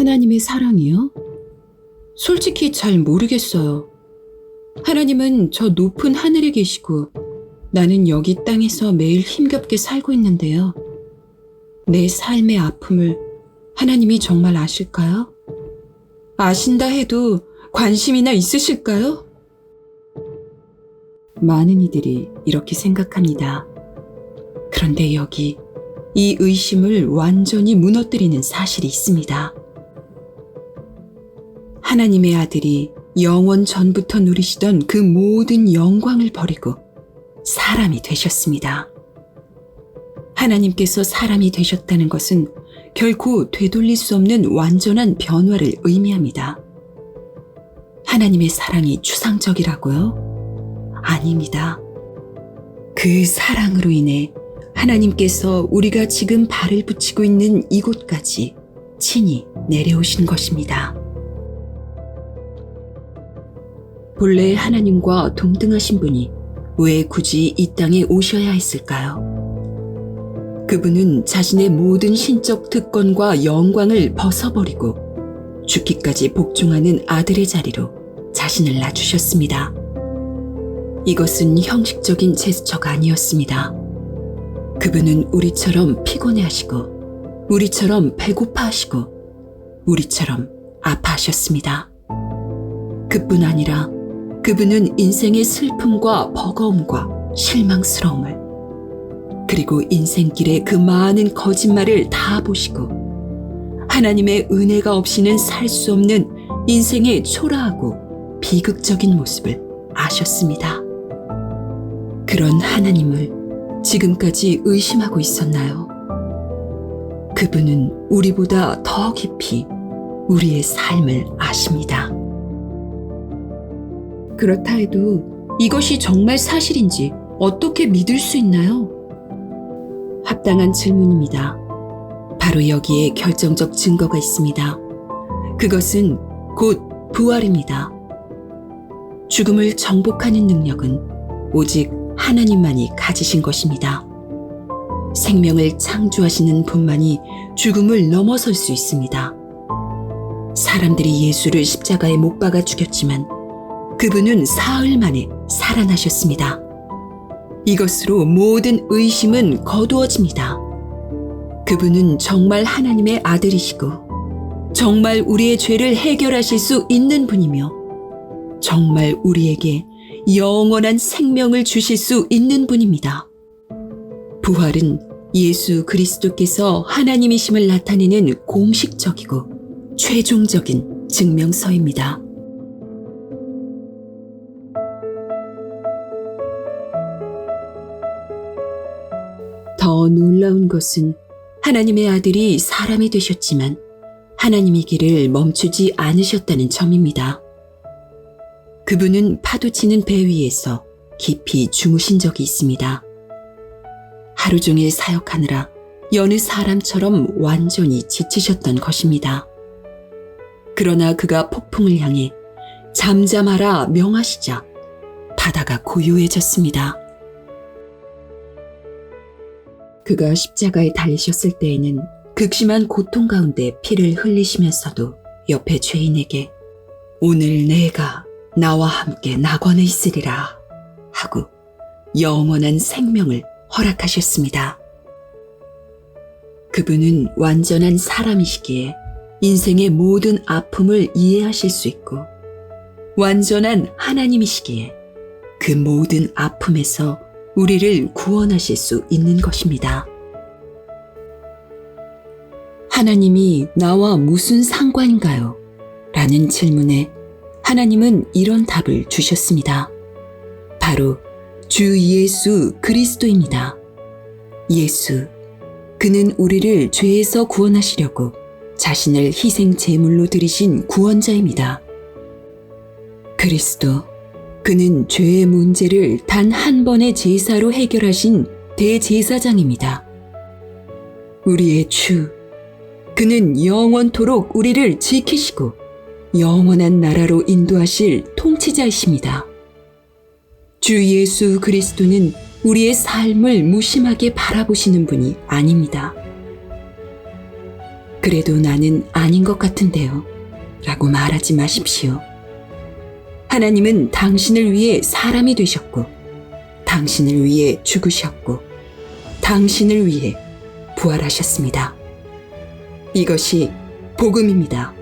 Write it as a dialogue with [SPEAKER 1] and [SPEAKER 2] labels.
[SPEAKER 1] 하나님의 사랑이요? 솔직히 잘 모르겠어요. 하나님은 저 높은 하늘에 계시고 나는 여기 땅에서 매일 힘겹게 살고 있는데요. 내 삶의 아픔을 하나님이 정말 아실까요? 아신다 해도 관심이나 있으실까요? 많은 이들이 이렇게 생각합니다. 그런데 여기 이 의심을 완전히 무너뜨리는 사실이 있습니다. 하나님의 아들이 영원 전부터 누리시던 그 모든 영광을 버리고 사람이 되셨습니다. 하나님께서 사람이 되셨다는 것은 결코 되돌릴 수 없는 완전한 변화를 의미합니다. 하나님의 사랑이 추상적이라고요? 아닙니다. 그 사랑으로 인해 하나님께서 우리가 지금 발을 붙이고 있는 이곳까지 친히 내려오신 것입니다. 본래 하나님과 동등하신 분이 왜 굳이 이 땅에 오셔야 했을까요? 그분은 자신의 모든 신적 특권과 영광을 벗어버리고 죽기까지 복종하는 아들의 자리로 자신을 낮추셨습니다. 이것은 형식적인 제스처가 아니었습니다. 그분은 우리처럼 피곤해하시고, 우리처럼 배고파하시고, 우리처럼 아파하셨습니다. 그뿐 아니라 그분은 인생의 슬픔과 버거움과 실망스러움을, 그리고 인생길의 그 많은 거짓말을 다 보시고, 하나님의 은혜가 없이는 살 수 없는 인생의 초라하고 비극적인 모습을 아셨습니다. 그런 하나님을 지금까지 의심하고 있었나요? 그분은 우리보다 더 깊이 우리의 삶을 아십니다. 그렇다 해도 이것이 정말 사실인지 어떻게 믿을 수 있나요? 합당한 질문입니다. 바로 여기에 결정적 증거가 있습니다. 그것은 곧 부활입니다. 죽음을 정복하는 능력은 오직 하나님만이 가지신 것입니다. 생명을 창조하시는 분만이 죽음을 넘어설 수 있습니다. 사람들이 예수를 십자가에 못 박아 죽였지만 그분은 사흘 만에 살아나셨습니다. 이것으로 모든 의심은 거두어집니다. 그분은 정말 하나님의 아들이시고 정말 우리의 죄를 해결하실 수 있는 분이며 정말 우리에게 영원한 생명을 주실 수 있는 분입니다. 부활은 예수 그리스도께서 하나님이심을 나타내는 공식적이고 최종적인 증명서입니다. 더 놀라운 것은 하나님의 아들이 사람이 되셨지만 하나님의 길을 멈추지 않으셨다는 점입니다. 그분은 파도치는 배 위에서 깊이 주무신 적이 있습니다. 하루 종일 사역하느라 여느 사람처럼 완전히 지치셨던 것입니다. 그러나 그가 폭풍을 향해 잠잠하라 명하시자 바다가 고요해졌습니다. 그가 십자가에 달리셨을 때에는 극심한 고통 가운데 피를 흘리시면서도 옆에 죄인에게 오늘 내가 나와 함께 낙원에 있으리라 하고 영원한 생명을 허락하셨습니다. 그분은 완전한 사람이시기에 인생의 모든 아픔을 이해하실 수 있고 완전한 하나님이시기에 그 모든 아픔에서 우리를 구원하실 수 있는 것입니다. 하나님이 나와 무슨 상관인가요? 라는 질문에 하나님은 이런 답을 주셨습니다. 바로 주 예수 그리스도입니다. 예수, 그는 우리를 죄에서 구원하시려고 자신을 희생 제물로 드리신 구원자입니다. 그리스도, 그는 죄의 문제를 단 한 번의 제사로 해결하신 대제사장입니다. 우리의 주, 그는 영원토록 우리를 지키시고 영원한 나라로 인도하실 통치자이십니다. 주 예수 그리스도는 우리의 삶을 무심하게 바라보시는 분이 아닙니다. 그래도 나는 아닌 것 같은데요. 라고 말하지 마십시오. 하나님은 당신을 위해 사람이 되셨고, 당신을 위해 죽으셨고, 당신을 위해 부활하셨습니다. 이것이 복음입니다.